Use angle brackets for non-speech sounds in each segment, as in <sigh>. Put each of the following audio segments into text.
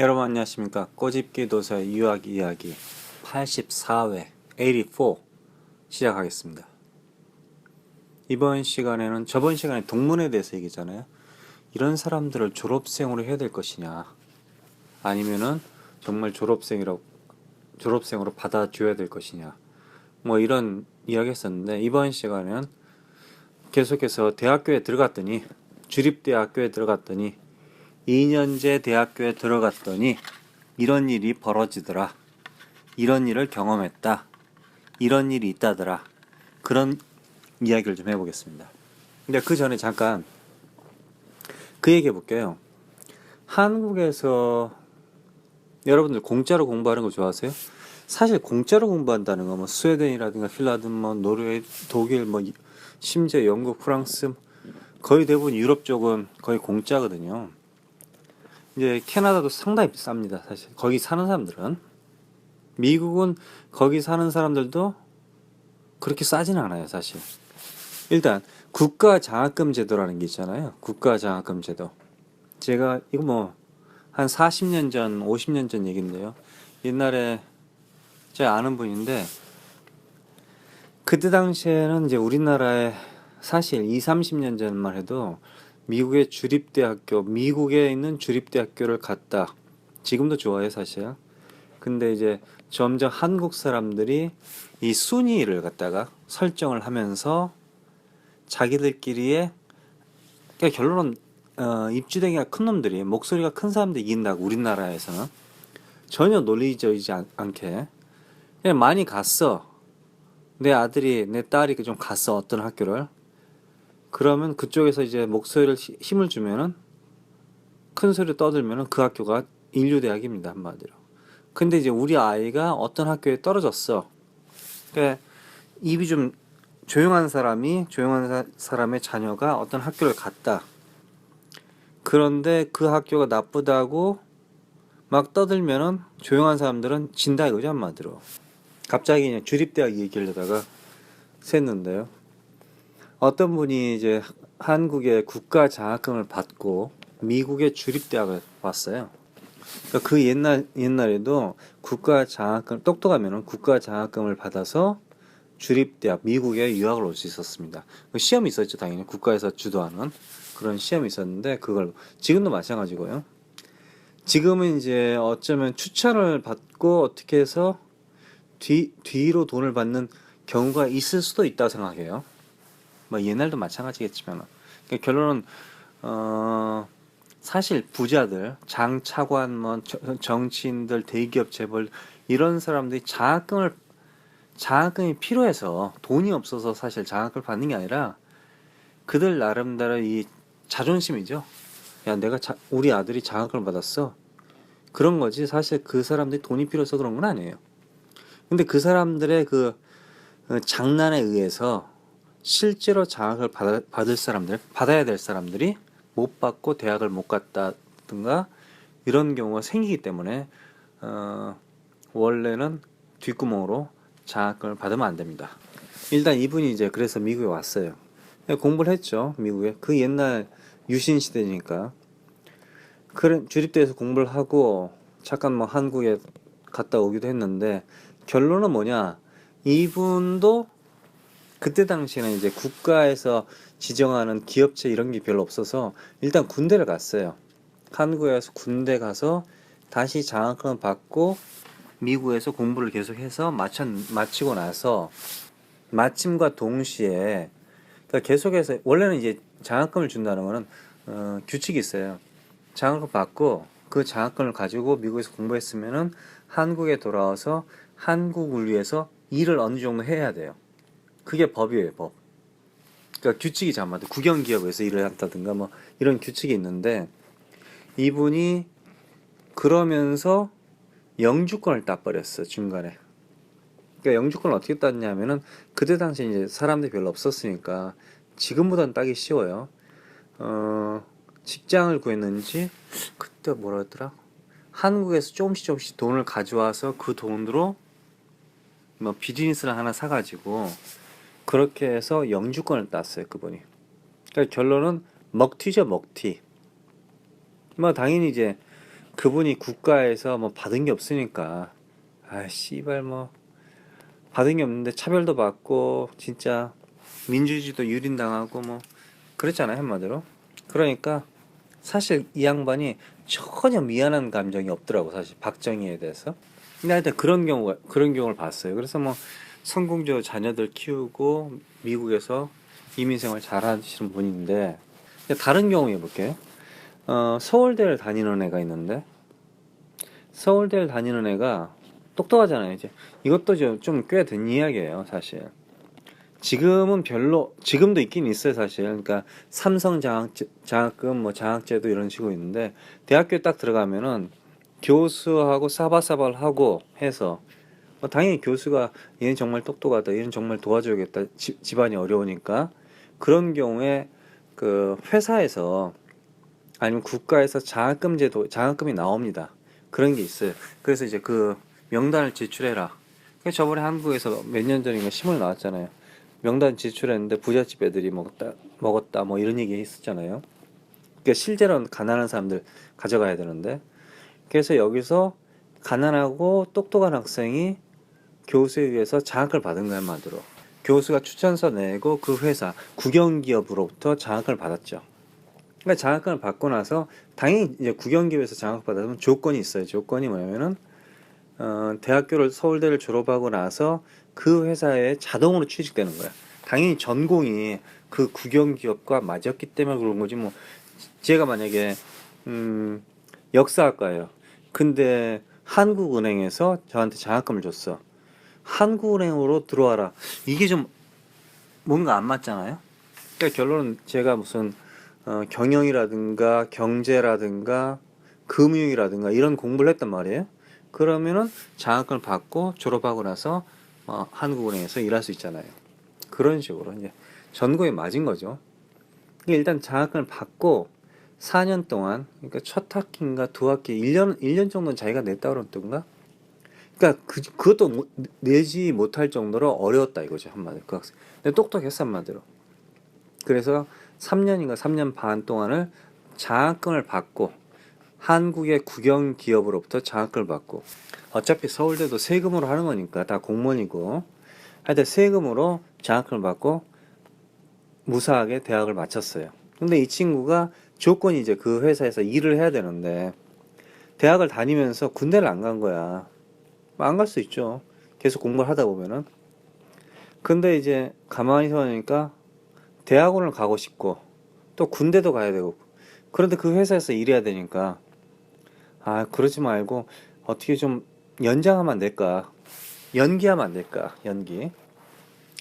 여러분 안녕하십니까? 꼬집기 도서의 유학 이야기 84회 84 시작하겠습니다. 이번 시간에는 저번 시간에 동문에 대해서 얘기잖아요. 이런 사람들을 졸업생으로 해야 될 것이냐? 아니면은 정말 졸업생이라고 졸업생으로 받아줘야 될 것이냐? 뭐 이런 이야기 했었는데 이번 시간에는 계속해서 대학교에 들어갔더니 주립대학교에 들어갔더니 2년제 대학교에 들어갔더니 이런 일이 벌어지더라. 이런 일을 경험했다. 이런 일이 있다더라. 그런 이야기를 좀 해보겠습니다. 근데 그 전에 잠깐 그 얘기 해 볼게요. 한국에서 여러분들 공짜로 공부하는 거 좋아하세요? 사실 공짜로 공부한다는 거 뭐 스웨덴이라든가 핀란드, 뭐 노르웨이, 독일, 뭐 이- 심지어 영국, 프랑스 거의 대부분 유럽 쪽은 거의 공짜거든요. 이제 캐나다도 상당히 비쌉니다. 사실 거기 사는 사람들은 미국은 거기 사는 사람들도 그렇게 싸지는 않아요. 사실 일단 국가 장학금 제도라는 게 있잖아요. 국가 장학금 제도. 제가 이거 뭐 한 40년 전, 50년 전 얘긴데요. 옛날에 제가 아는 분인데 그때 당시에는 이제 우리나라에 사실 2, 30년 전만 해도 미국의 주립대학교, 미국에 있는 주립대학교를 갔다. 지금도 좋아요, 사실. 근데 이제 점점 한국 사람들이 이 순위를 갖다가 설정을 하면서 자기들끼리의 그러니까 결론은 어, 입주댕이가 큰 놈들이 목소리가 큰 사람들이 이긴다고 우리나라에서는 전혀 논리적이지 않, 않게 그냥 많이 갔어. 내 아들이 내 딸이 좀 갔어 어떤 학교를 그러면 그쪽에서 이제 목소리를 히- 힘을 주면은 큰 소리 떠들면은 그 학교가 인류 대학입니다 한마디로. 근데 이제 우리 아이가 어떤 학교에 떨어졌어. 그러니까 입이 좀 조용한 사람이 조용한 사, 사람의 자녀가 어떤 학교를 갔다. 그런데 그 학교가 나쁘다고 막 떠들면은 조용한 사람들은 진다 이거죠 한마디로. 갑자기 그냥 주립대학 얘기하려다가 샜는데요. 어떤 분이 이제 한국의 국가 장학금을 받고 미국의 주립대학을 왔어요. 그러니까 그 옛날 옛날에도 국가 장학금 똑똑하면은 국가 장학금을 받아서 주립대학 미국에 유학을 올 수 있었습니다. 그 시험이 있었죠 당연히 국가에서 주도하는 그런 시험이 있었는데 그걸 지금도 마찬가지고요. 지금은 이제 어쩌면 추천을 받고 어떻게 해서 뒤 뒤로 돈을 받는 경우가 있을 수도 있다고 생각해요. 뭐 옛날도 마찬가지겠지만 그러니까 결론은 어 사실 부자들 장 차관 뭐 저- 정치인들 대기업 재벌 이런 사람들이 장학금을 장학금이 필요해서 돈이 없어서 사실 장학금을 받는 게 아니라 그들 나름대로 이 자존심이죠. 야 내가 자, 우리 아들이 장학금을 받았어. 그런 거지 사실 그 사람들이 돈이 필요해서 그런 건 아니에요. 근데 그 사람들의 그 어, 장난에 의해서 실제로 장학을 받아, 받을 사람들, 받아야 될 사람들이 못 받고 대학을 못 갔다든가 이런 경우가 생기기 때문에 어, 원래는 뒷구멍으로 장학금을 받으면 안 됩니다. 일단 이분이 이제 그래서 미국에 왔어요. 공부를 했죠, 미국에. 그 옛날 유신 시대니까. 그래 주립대에서 공부를 하고 잠깐 뭐 한국에 갔다 오기도 했는데 결론은 뭐냐? 이분도 그때 당시에는 이제 국가에서 지정하는 기업체 이런 게 별로 없어서 일단 군대를 갔어요. 한국에서 군대 가서 다시 장학금을 받고 미국에서 공부를 계속해서 마쳤, 마치고 나서 마침과 동시에 그러니까 계속해서 원래는 이제 장학금을 준다는 거는 어, 규칙이 있어요. 장학금 받고 그 장학금을 가지고 미국에서 공부했으면은 한국에 돌아와서 한국을 위해서 일을 어느 정도 해야 돼요. 그게 법이에요, 법. 그러니까 규칙이 잠깐만 국영 기업에서 일을 한다든가 뭐 이런 규칙이 있는데 이분이 그러면서 영주권을 따버렸어 중간에. 그러니까 영주권을 어떻게 땄냐면은 그때 당시 이제 사람들이 별로 없었으니까 지금보다는 따기 쉬워요. 어 직장을 구했는지 그때 뭐라 했더라? 한국에서 조금씩 조금씩 돈을 가져와서 그 돈으로 뭐 비즈니스를 하나 사가지고 그렇게 해서 영주권을 땄어요 그분이. 그러니까 결론은 먹튀죠 먹튀. 뭐 당연히 이제 그분이 국가에서 뭐 받은 게 없으니까. 아 씨발 뭐. 받은 게 없는데 차별도 받고 진짜 민주주의도 유린당하고 뭐 그랬잖아요 한마디로. 그러니까 사실 이 양반이 전혀 미안한 감정이 없더라고 사실. 박정희에 대해서. 근데 하여튼 그런 경우가 그런 경우를 봤어요. 그래서 뭐 성공적으로 자녀들 키우고 미국에서 이민 생활 잘 하시는 분인데 다른 경우 해볼게요 어, 서울대를 다니는 애가 있는데 서울대를 다니는 애가 똑똑하잖아요 이제. 이것도 좀 꽤 된 이야기예요 사실. 지금은 별로 지금도 있긴 있어요 사실. 그러니까 삼성 장학 장학금 뭐 장학제도 이런 식으로 있는데 대학교에 딱 들어가면은 교수하고 사바사바를 하고 해서 뭐 당연히 교수가 얘는 정말 똑똑하다 얘는 정말 도와줘야겠다 지, 집안이 어려우니까. 그런 경우에 그 회사에서 아니면 국가에서 장학금 제도 장학금이 나옵니다. 그런 게 있어요. 그래서 이제 그 명단을 제출해라. 그 저번에 한국에서 몇 년 전인가 신문 나왔잖아요. 명단 제출했는데 부잣집 애들이 먹었다 먹었다 뭐 이런 얘기 했었잖아요. 그러니까 실제로는 가난한 사람들 가져가야 되는데. 그래서 여기서 가난하고 똑똑한 학생이 교수에 의해서 장학을 받은 거야 한마디로 교수가 추천서 내고 그 회사 국영기업으로부터 장학을 받았죠. 그러니까 장학금을 받고 나서 당연히 이제 국영기업에서 장학 받으면 조건이 있어요. 조건이 뭐냐면은 어, 대학교를 서울대를 졸업하고 나서 그 회사에 자동으로 취직되는 거야. 당연히 전공이 그 국영기업과 맞았기 때문에 그런 거지 뭐 제가 만약에 음, 역사학과예요. 근데 한국은행에서 저한테 장학금을 줬어. 한국은행으로 들어와라. 이게 좀 뭔가 안 맞잖아요. 그러니까 결론은 제가 무슨 어, 경영이라든가 경제라든가 금융이라든가 이런 공부를 했단 말이에요. 그러면은 장학금을 받고 졸업하고 나서 어, 한국은행에서 일할 수 있잖아요. 그런 식으로 이제 전공에 맞은 거죠. 일단 장학금을 받고 4년 동안 그러니까 첫 학기인가 두 학기 1년 1년 정도는 자기가 냈다 그랬던가? 그러니까 그 그것도 못- 내지 못할 정도로 어려웠다 이거죠 한마디로 그 학생. 근데 똑똑했어 한마디로. 그래서 3년인가 3년 반 동안을 장학금을 받고 한국의 국영 기업으로부터 장학금을 받고 어차피 서울대도 세금으로 하는 거니까 다 공무원이고 하여튼 세금으로 장학금을 받고 무사하게 대학을 마쳤어요. 근데 이 친구가 조건이 이제 그 회사에서 일을 해야 되는데 대학을 다니면서 군대를 안 간 거야. 안 갈 수 있죠. 계속 공부를 하다 보면은. 근데 이제 가만히 생각하니까 대학원을 가고 싶고 또 군대도 가야 되고. 그런데 그 회사에서 일해야 되니까 아 그러지 말고 어떻게 좀 연장하면 안 될까? 연기하면 안 될까? 연기.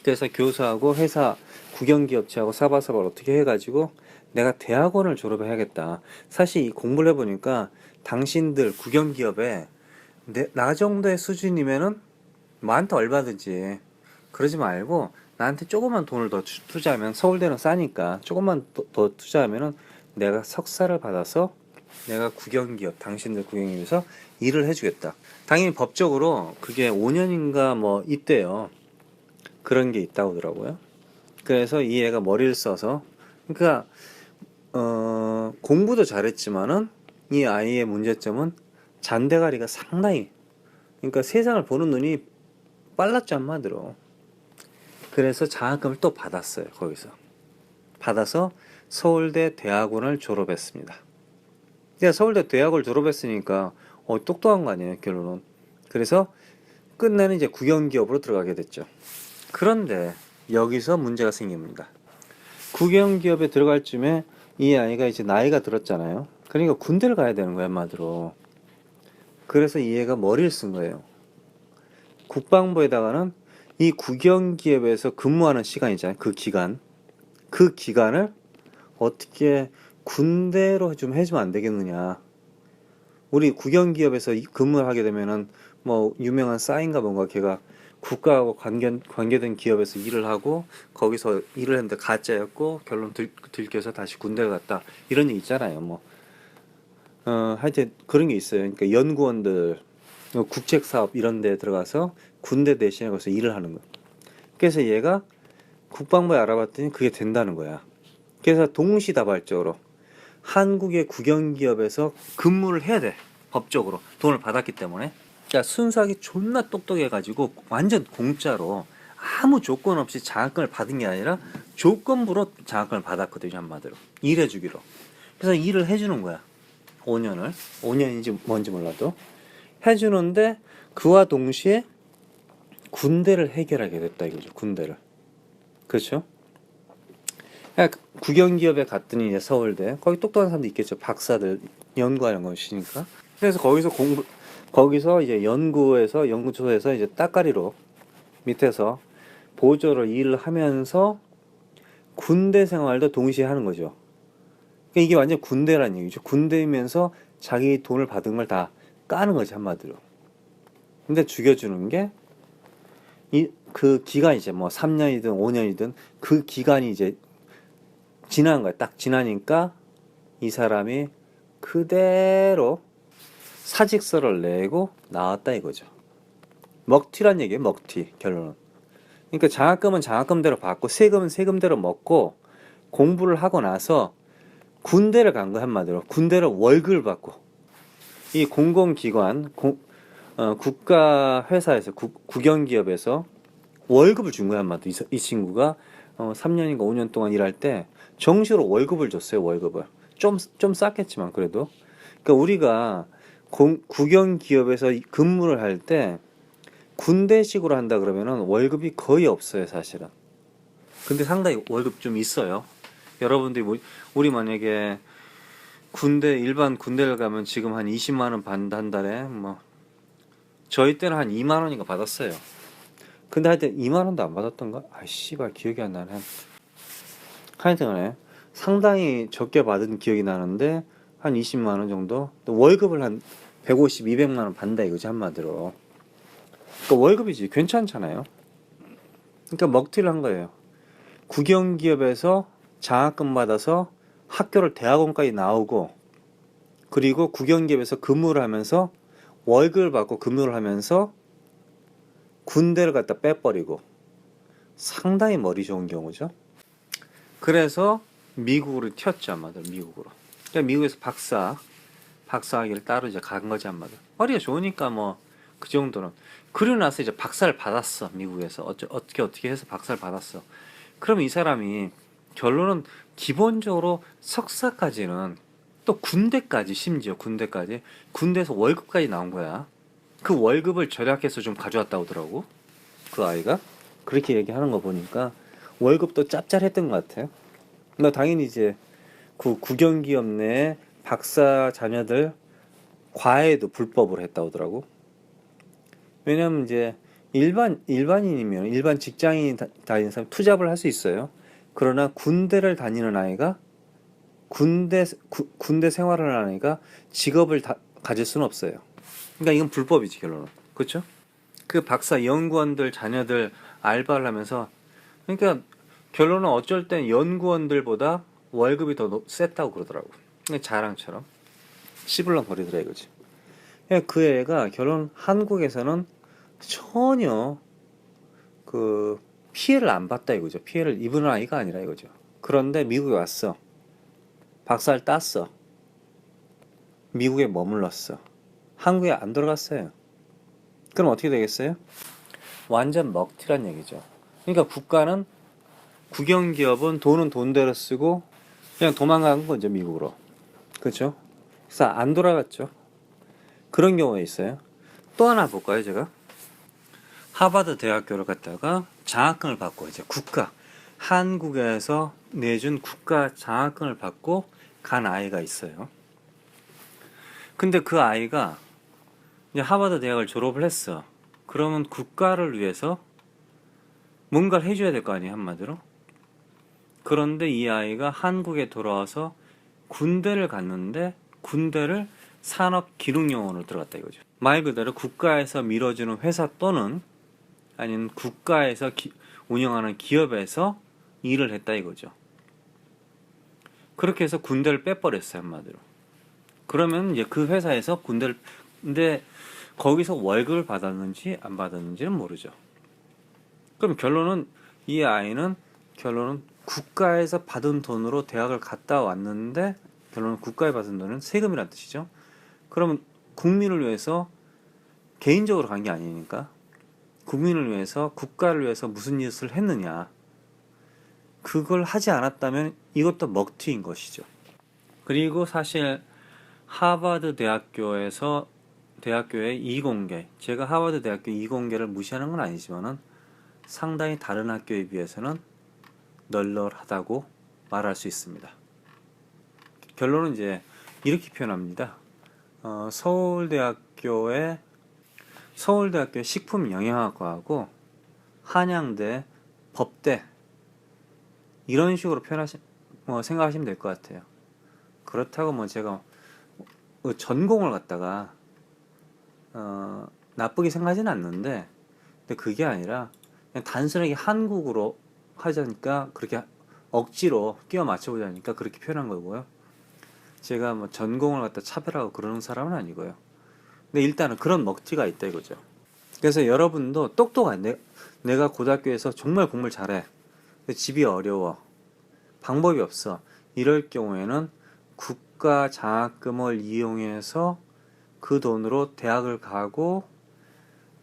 그래서 교수하고 회사 국영기업체하고 사바사바를 어떻게 해가지고 내가 대학원을 졸업해야겠다. 사실 이 공부를 해보니까 당신들 국영기업에 내, 나 정도의 수준이면은 많다 얼마든지 그러지 말고 나한테 조금만 돈을 더 투- 투자하면 서울대는 싸니까 조금만 더, 더 투자하면은 내가 석사를 받아서 내가 국영기업 당신들 국영기업에서 일을 해주겠다. 당연히 법적으로 그게 5년인가 뭐 있대요. 그런 게 있다고 하더라고요. 그래서 이 애가 머리를 써서 그러니까 어, 공부도 잘했지만은 이 아이의 문제점은 잔대가리가 상당히 그러니까 세상을 보는 눈이 빨랐죠 한마디로. 그래서 장학금을 또 받았어요 거기서 받아서 서울대 대학원을 졸업했습니다. 그러니까 서울대 대학을 졸업했으니까 어, 똑똑한 거 아니에요 결론은. 그래서 끝내는 이제 국영기업으로 들어가게 됐죠. 그런데 여기서 문제가 생깁니다. 국영기업에 들어갈 쯤에 이 아이가 이제 나이가 들었잖아요. 그러니까 군대를 가야 되는 거야 한마디로. 그래서 이 애가 머리를 쓴 거예요. 국방부에다가는 이 국영기업에서 근무하는 시간이잖아요. 그 기간. 그 기간을 어떻게 군대로 좀 해주면 안 되겠느냐. 우리 국영기업에서 이- 근무를 하게 되면은 뭐 유명한 싸인가 뭔가 걔가 국가하고 관계, 관계된 기업에서 일을 하고 거기서 일을 했는데 가짜였고 결론 들, 들켜서 다시 군대를 갔다 이런 얘기 있잖아요 뭐 어, 하여튼 그런 게 있어요 그러니까 연구원들 어, 국책 사업 이런 데 들어가서 군대 대신에 거기서 일을 하는 거 그래서 얘가 국방부에 알아봤더니 그게 된다는 거야 그래서 동시다발적으로 한국의 국영기업에서 근무를 해야 돼 법적으로 돈을 받았기 때문에. 그러니까 순수하게 존나 똑똑해가지고 완전 공짜로 아무 조건 없이 장학금을 받은 게 아니라 조건부로 장학금을 받았거든요 한마디로 일해주기로. 그래서 일을 해주는 거야. 5년을 5년인지 뭔지 몰라도 해주는데 그와 동시에 군대를 해결하게 됐다 이거죠. 군대를. 그렇죠? 국영기업에 갔더니 이제 서울대 거기 똑똑한 사람도 있겠죠. 박사들 연구하는 것이니까. 그래서 거기서 공부 거기서 이제 연구에서 연구소에서 이제 따까리로 밑에서 보조를 일을 하면서 군대 생활도 동시에 하는 거죠. 그러니까 이게 완전 군대란 얘기죠. 군대이면서 자기 돈을 받은 걸 다 까는 거지 한마디로. 근데 죽여주는 게 이 그 기간 이제 뭐 3년이든 5년이든 그 기간이 이제 지난 거야. 딱 지나니까 이 사람이 그대로 사직서를 내고 나왔다 이거죠. 먹튀란 얘기예요. 먹튀 결론은. 그러니까 장학금은 장학금대로 받고 세금은 세금대로 먹고 공부를 하고 나서 군대를 간 거 한마디로. 군대를 월급을 받고. 이 공공기관 공, 어, 국가 회사에서 국, 국영기업에서 월급을 준 거야 한마디로. 이, 사- 이 친구가 어, 3년인가 5년 동안 일할 때 정시로 월급을 줬어요 월급을. 좀 좀 쌌겠지만 그래도. 그러니까 우리가 공, 국영기업에서 이- 근무를 할 때 군대식으로 한다 그러면은 월급이 거의 없어요 사실은. 근데 상당히 월급 좀 있어요 여러분들이 뭐, 우리 만약에 군대 일반 군대를 가면 지금 한 20만 원 받는다 한 달에 뭐 저희 때는 한 2만 원인가 받았어요. 근데 하여튼 2만 원도 안 받았던가? 아 씨발 기억이 안 나네. 하여튼간에 상당히 적게 받은 기억이 나는데 한 20만 원 정도 또 월급을 한 150, 200만 원 받는다 이거지 한마디로. 그러니까 월급이지 괜찮잖아요. 그러니까 먹튀를 한 거예요. 국영기업에서 장학금 받아서 학교를 대학원까지 나오고 그리고 국영기업에서 근무를 하면서 월급을 받고 근무를 하면서 군대를 갖다 빼버리고 상당히 머리 좋은 경우죠. 그래서 미국으로 튀었죠 한마디로 미국으로. 그러니까 미국에서 박사 박사학위를 따로 이제 간 거지 한마디로. 머리가 좋으니까 뭐 그 정도는. 그러고 나서 이제 박사를 받았어 미국에서 어쩌, 어떻게 어떻게 해서 박사를 받았어. 그럼 이 사람이 결론은 기본적으로 석사까지는 또 군대까지 심지어 군대까지 군대에서 월급까지 나온 거야. 그 월급을 절약해서 좀 가져왔다 오더라고. 그 아이가 그렇게 얘기하는 거 보니까 월급도 짭짤했던 것 같아요. 나 당연히 이제 그 국영기업 내 박사 자녀들 과외도 불법으로 했다 오더라고. 왜냐면 이제 일반 일반인이면 일반 직장인 다- 다니는 사람 투잡을 할 수 있어요. 그러나 군대를 다니는 아이가 군대 구- 군대 생활을 하는 아이가 직업을 다, 가질 수는 없어요. 그러니까 이건 불법이지 결론은. 그렇죠? 그 박사 연구원들 자녀들 알바를 하면서 그러니까 결론은 어쩔 땐 연구원들보다 월급이 더 높- 셌다고 그러더라고. 자랑처럼 씨불렁거리더라 이거지. 그 애가 결론 한국에서는 전혀 그 피해를 안 봤다 이거죠. 피해를 입은 아이가 아니라 이거죠. 그런데 미국에 왔어. 박사를 땄어. 미국에 머물렀어. 한국에 안 돌아갔어요. 그럼 어떻게 되겠어요? 완전 먹튀란 얘기죠. 그러니까 국가는 국영기업은 돈은 돈대로 쓰고 그냥 도망간 거죠 미국으로. 그렇죠? 그래서 안 돌아갔죠. 그런 경우가 있어요. 또 하나 볼까요 제가? 하버드 대학교를 갔다가 장학금을 받고 이제 국가 한국에서 내준 국가 장학금을 받고 간 아이가 있어요. 근데 그 아이가 이제 하버드 대학을 졸업을 했어. 그러면 국가를 위해서 뭔가를 해줘야 될 거 아니에요 한마디로. 그런데 이 아이가 한국에 돌아와서 군대를 갔는데 군대를 산업 기능요원으로 들어갔다 이거죠. 말 그대로 국가에서 밀어주는 회사 또는 아니면 국가에서 기- 운영하는 기업에서 일을 했다 이거죠. 그렇게 해서 군대를 빼버렸어요 한마디로. 그러면 이제 그 회사에서 군대를 근데 거기서 월급을 받았는지 안 받았는지는 모르죠. 그럼 결론은 이 아이는 결론은 국가에서 받은 돈으로 대학을 갔다 왔는데 결론은 국가에 받은 돈은 세금이란 뜻이죠. 그러면 국민을 위해서 개인적으로 간 게 아니니까 국민을 위해서 국가를 위해서 무슨 짓을 했느냐 그걸 하지 않았다면 이것도 먹튀인 것이죠. 그리고 사실 하버드 대학교에서 대학교의 이공계 제가 하버드 대학교 이공계를 무시하는 건 아니지만은 상당히 다른 학교에 비해서는 널널하다고 말할 수 있습니다. 결론은 이제 이렇게 표현합니다. 어, 서울대학교의 서울대학교 식품영양학과하고 한양대 법대 이런 식으로 표현하시 뭐 생각하시면 될 것 같아요. 그렇다고 뭐 제가 그 전공을 갖다가 어, 나쁘게 생각하지는 않는데 근데 그게 아니라 그냥 단순하게 한국으로 하자니까 그렇게 억지로 끼워 맞춰보자니까 그렇게 표현한 거고요. 제가 뭐 전공을 갖다 차별하고 그러는 사람은 아니고요. 근데 일단은 그런 먹튀가 있다 이거죠. 그래서 여러분도 똑똑한 내, 내가 고등학교에서 정말 공부를 잘해. 근데 집이 어려워. 방법이 없어. 이럴 경우에는 국가 장학금을 이용해서 그 돈으로 대학을 가고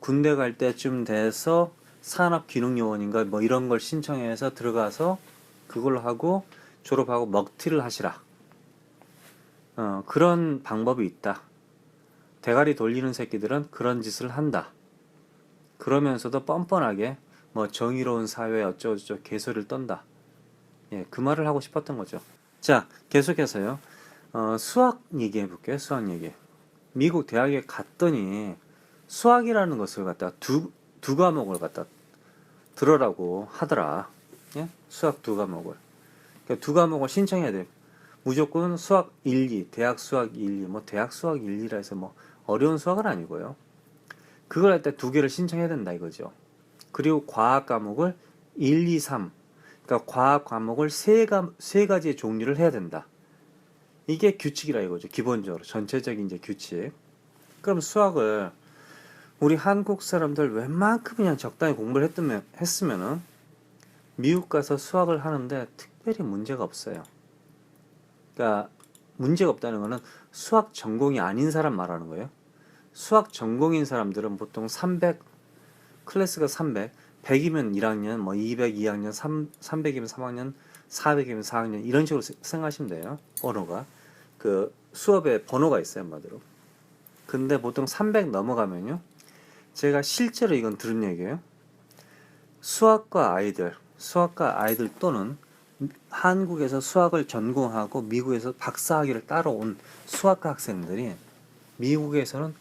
군대 갈 때쯤 돼서 산업기능요원인가 뭐 이런 걸 신청해서 들어가서 그걸 하고 졸업하고 먹튀를 하시라. 어, 그런 방법이 있다. 대가리 돌리는 새끼들은 그런 짓을 한다. 그러면서도 뻔뻔하게 뭐 정의로운 사회 어쩌고저쩌고 개소리를 떤다. 예, 그 말을 하고 싶었던 거죠. 자, 계속해서요. 어, 수학 얘기해 볼게요. 수학 얘기. 미국 대학에 갔더니 수학이라는 것을 갖다 두, 두 과목을 갖다 들어라고 하더라. 예? 수학 두 과목을. 그러니까 두 과목을 신청해야 돼. 무조건 수학 1, 2, 대학 수학 1, 2, 뭐 대학 수학 1, 2라 해서 뭐 어려운 수학은 아니고요. 그걸 할 때 두 개를 신청해야 된다 이거죠. 그리고 과학 과목을 1, 2, 3. 그러니까 과학 과목을 세, 가, 세 가지의 종류를 해야 된다. 이게 규칙이라 이거죠. 기본적으로 전체적인 이제 규칙. 그럼 수학을 우리 한국 사람들 웬만큼 그냥 적당히 공부를 했으면 했으면은 미국 가서 수학을 하는데 특별히 문제가 없어요. 그러니까 문제가 없다는 거는 수학 전공이 아닌 사람 말하는 거예요. 수학 전공인 사람들은 보통 300 클래스가 300, 100이면 1학년, 뭐 200, 2학년, 3, 300이면 3학년, 400이면 4학년 이런 식으로 세- 생각하시면 돼요. 번호가 그 수업에 번호가 있어요, 한마디로. 근데 보통 300 넘어가면요. 제가 실제로 이건 들은 얘기예요. 수학과 아이들, 수학과 아이들 또는 한국에서 수학을 전공하고 미국에서 박사학위를 따러 온 수학과 학생들이 미국에서는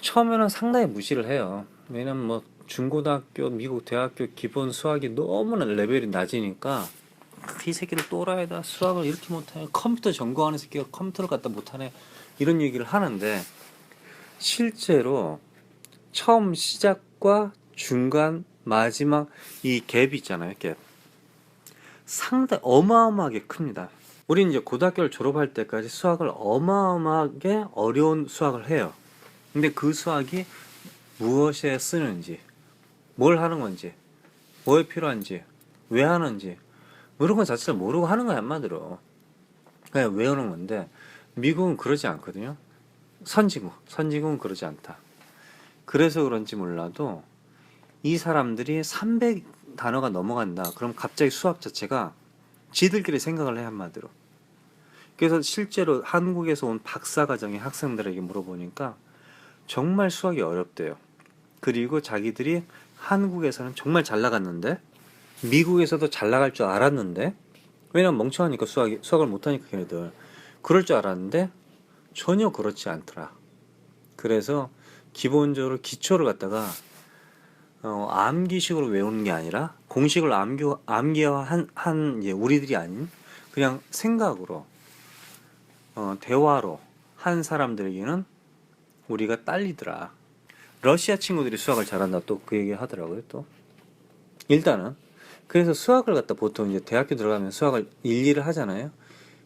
처음에는 상당히 무시를 해요. 왜냐면 뭐 중고등학교, 미국 대학교 기본 수학이 너무나 레벨이 낮으니까 이 새끼들 또라이다 수학을 이렇게 못하네 컴퓨터 전공하는 새끼가 컴퓨터를 갖다 못하네 이런 얘기를 하는데 실제로 처음 시작과 중간 마지막 이 갭이 있잖아요 갭 상당히 어마어마하게 큽니다. 우리는 이제 고등학교를 졸업할 때까지 수학을 어마어마하게 어려운 수학을 해요. 근데 그 수학이 무엇에 쓰는지 뭘 하는 건지 뭐에 필요한지 왜 하는지 뭐 이런 거 자체를 모르고 하는 거야 한마디로. 그냥 외우는 건데 미국은 그러지 않거든요. 선진국 선진국은 그러지 않다. 그래서 그런지 몰라도 이 사람들이 300 단어가 넘어간다. 그럼 갑자기 수학 자체가 지들끼리 생각을 해 한마디로. 그래서 실제로 한국에서 온 박사 과정의 학생들에게 물어보니까 정말 수학이 어렵대요. 그리고 자기들이 한국에서는 정말 잘 나갔는데 미국에서도 잘 나갈 줄 알았는데 왜냐면 멍청하니까 수학이 수학을 못하니까 걔네들. 그럴 줄 알았는데 전혀 그렇지 않더라. 그래서 기본적으로 기초를 갖다가 어, 암기식으로 외우는 게 아니라 공식을 암기 암기한 한 이제 우리들이 아닌 그냥 생각으로 어, 대화로 한 사람들에게는 우리가 딸리더라. 러시아 친구들이 수학을 잘한다 또 그 얘기 하더라고요 또. 일단은 그래서 수학을 갖다 보통 이제 대학교 들어가면 수학을 일일을 하잖아요.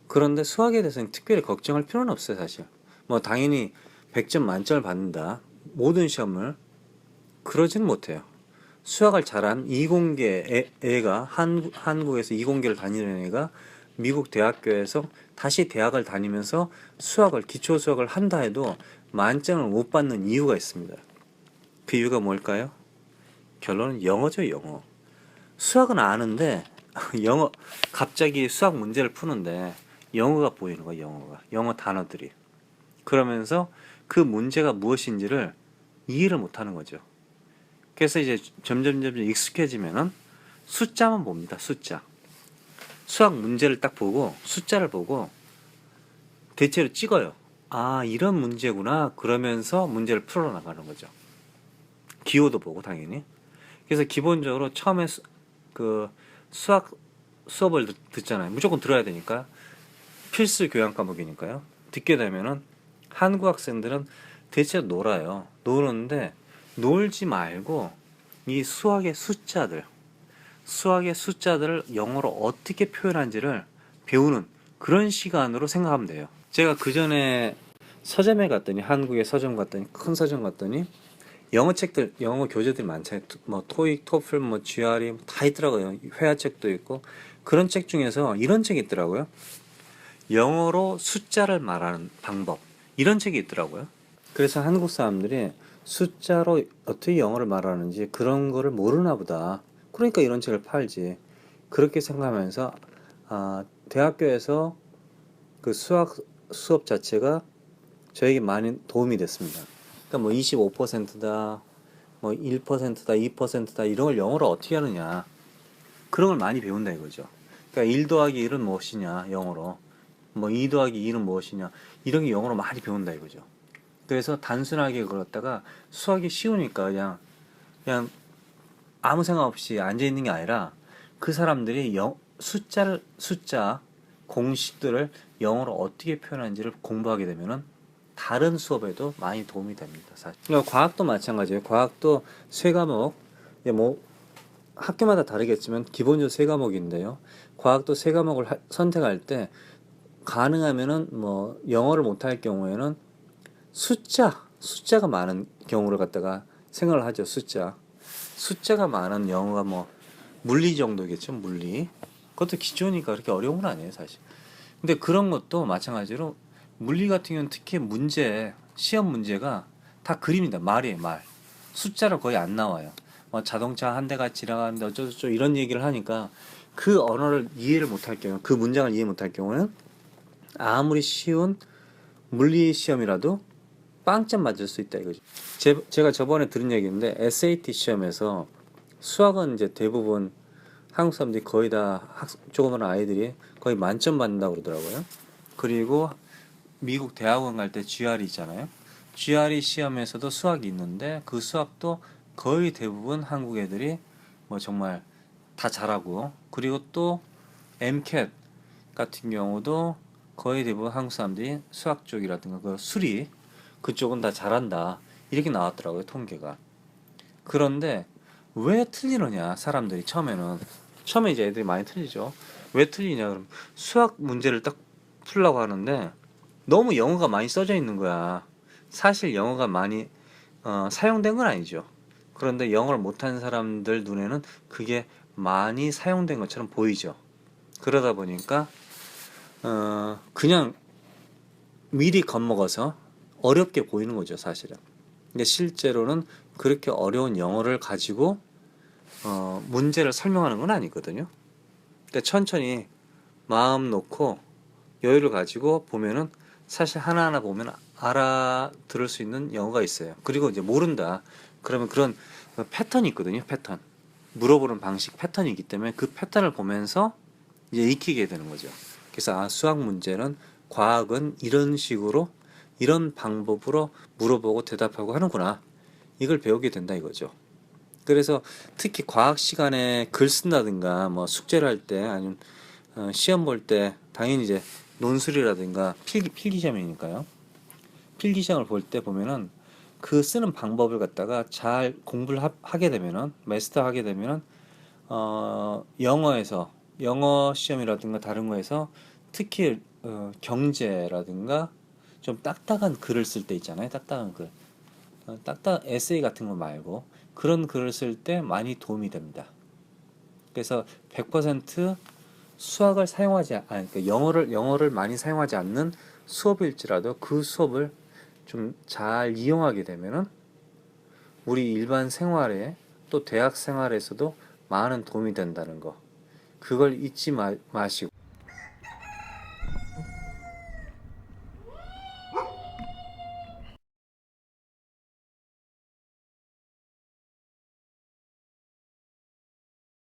그런데 수학에 대해서는 특별히 걱정할 필요는 없어요 사실. 뭐 당연히 100점 만점을 받는다. 모든 시험을 그러지는 못해요 수학을 잘한 이공계 애, 애가 한, 한국에서 이공계를 다니는 애가 미국 대학교에서 다시 대학을 다니면서 수학을 기초 수학을 한다 해도 만점을 못 받는 이유가 있습니다. 그 이유가 뭘까요? 결론은 영어죠, 영어. 수학은 아는데 <laughs> 영어 갑자기 수학 문제를 푸는데 영어가 보이는 거야, 영어가. 영어 단어들이. 그러면서 그 문제가 무엇인지를 이해를 못 하는 거죠. 그래서 이제 점점 점점 익숙해지면은 숫자만 봅니다. 숫자. 수학 문제를 딱 보고 숫자를 보고 대체로 찍어요. 아, 이런 문제구나. 그러면서 문제를 풀어 나가는 거죠. 기호도 보고 당연히. 그래서 기본적으로 처음에 수, 그 수학 수업을 듣, 듣잖아요. 무조건 들어야 되니까 필수 교양 과목이니까요. 듣게 되면은 한국 학생들은 대체 놀아요. 노는데 놀지 말고 이 수학의 숫자들, 수학의 숫자들을 영어로 어떻게 표현한지를 배우는 그런 시간으로 생각하면 돼요. 제가 그 전에 서점에 갔더니 한국의 서점 갔더니 큰 서점 갔더니 영어 책들, 영어 교재들 많잖아요. 뭐 토익, 토플, 뭐 GRE 다 있더라고요. 회화책도 있고 그런 책 중에서 이런 책이 있더라고요. 영어로 숫자를 말하는 방법 이런 책이 있더라고요. 그래서 한국 사람들이 숫자로 어떻게 영어를 말하는지 그런 거를 모르나 보다. 그러니까 이런 책을 팔지. 그렇게 생각하면서 아, 대학교에서 그 수학 수업 자체가 저에게 많이 도움이 됐습니다. 그러니까 뭐 25%다, 뭐 1%다, 2%다 이런 걸 영어로 어떻게 하느냐 그런 걸 많이 배운다 이거죠. 그러니까 1 더하기 1은 무엇이냐 영어로, 뭐2 더하기 2는 무엇이냐 이런 게 영어로 많이 배운다 이거죠. 그래서 단순하게 그렇다가 수학이 쉬우니까 그냥 그냥 아무 생각 없이 앉아 있는 게 아니라 그 사람들이 영, 숫자를 숫자 공식들을 영어로 어떻게 표현하는지를 공부하게 되면은 다른 수업에도 많이 도움이 됩니다. 사실. 그러니까 과학도 마찬가지예요. 과학도 세 과목, 예, 뭐 학교마다 다르겠지만 기본적으로 세 과목인데요. 과학도 세 과목을 하- 선택할 때 가능하면은 뭐 영어를 못할 경우에는 숫자, 숫자가 많은 경우를 갖다가 생각을 하죠. 숫자. 숫자가 많은 영어가 뭐 물리 정도겠죠. 물리. 그것도 기초니까 그렇게 어려운 건 아니에요, 사실. 근데 그런 것도 마찬가지로 물리 같은 경우는 특히 문제, 시험 문제가 다 그림이다. 말이에요, 말. 숫자로 거의 안 나와요. 뭐 자동차 한 대가 지나가는데 어쩌고저쩌고 이런 얘기를 하니까 그 언어를 이해를 못할 경우, 그 문장을 이해 못할 경우는 아무리 쉬운 물리 시험이라도 빵점 맞을 수 있다 이거죠. 제, 제가 저번에 들은 얘기인데 SAT 시험에서 수학은 이제 대부분 한국 사람들이 거의 다 학, 조그만 아이들이 거의 만점 받는다고 그러더라고요. 그리고 미국 대학원 갈 때 GRE 있잖아요. GRE 시험에서도 수학이 있는데 그 수학도 거의 대부분 한국 애들이 뭐 정말 다 잘하고 그리고 또 MCAT 같은 경우도 거의 대부분 한국 사람들이 수학 쪽이라든가 그 수리 그쪽은 다 잘한다. 이렇게 나왔더라고요 통계가. 그런데 왜 틀리느냐 사람들이 처음에는. 처음에 이제 애들이 많이 틀리죠. 왜 틀리냐 그럼 수학 문제를 딱 풀려고 하는데 너무 영어가 많이 써져 있는 거야. 사실 영어가 많이 어, 사용된 건 아니죠. 그런데 영어를 못하는 사람들 눈에는 그게 많이 사용된 것처럼 보이죠. 그러다 보니까 어, 그냥 미리 겁먹어서 어렵게 보이는 거죠, 사실은. 근데 실제로는 그렇게 어려운 영어를 가지고 어, 문제를 설명하는 건 아니거든요. 근데 천천히 마음 놓고 여유를 가지고 보면은 사실 하나하나 보면 알아들을 수 있는 영어가 있어요. 그리고 이제 모른다. 그러면 그런 패턴이 있거든요, 패턴. 물어보는 방식 패턴이기 때문에 그 패턴을 보면서 이제 익히게 되는 거죠. 그래서 아, 수학 문제는 과학은 이런 식으로 이런 방법으로 물어보고 대답하고 하는구나. 이걸 배우게 된다 이거죠. 그래서 특히 과학 시간에 글 쓴다든가 뭐 숙제를 할 때 아니면 어, 시험 볼 때 당연히 이제 논술이라든가 필기 필기 시험이니까요. 필기 시험을 볼 때 보면은 그 쓰는 방법을 갖다가 잘 공부를 하, 하게 되면은 마스터하게 되면은 어 영어에서 영어 시험이라든가 다른 거에서 특히 어, 경제라든가 좀 딱딱한 글을 쓸 때 있잖아요. 딱딱한 글. 어, 딱딱 에세이 같은 거 말고 그런 글을 쓸 때 많이 도움이 됩니다. 그래서 100% 수학을 사용하지 않- 아니 그 영어를 영어를 많이 사용하지 않는 수업일지라도 그 수업을 좀 잘 이용하게 되면은 우리 일반 생활에 또 대학 생활에서도 많은 도움이 된다는 거 그걸 잊지 마, 마시고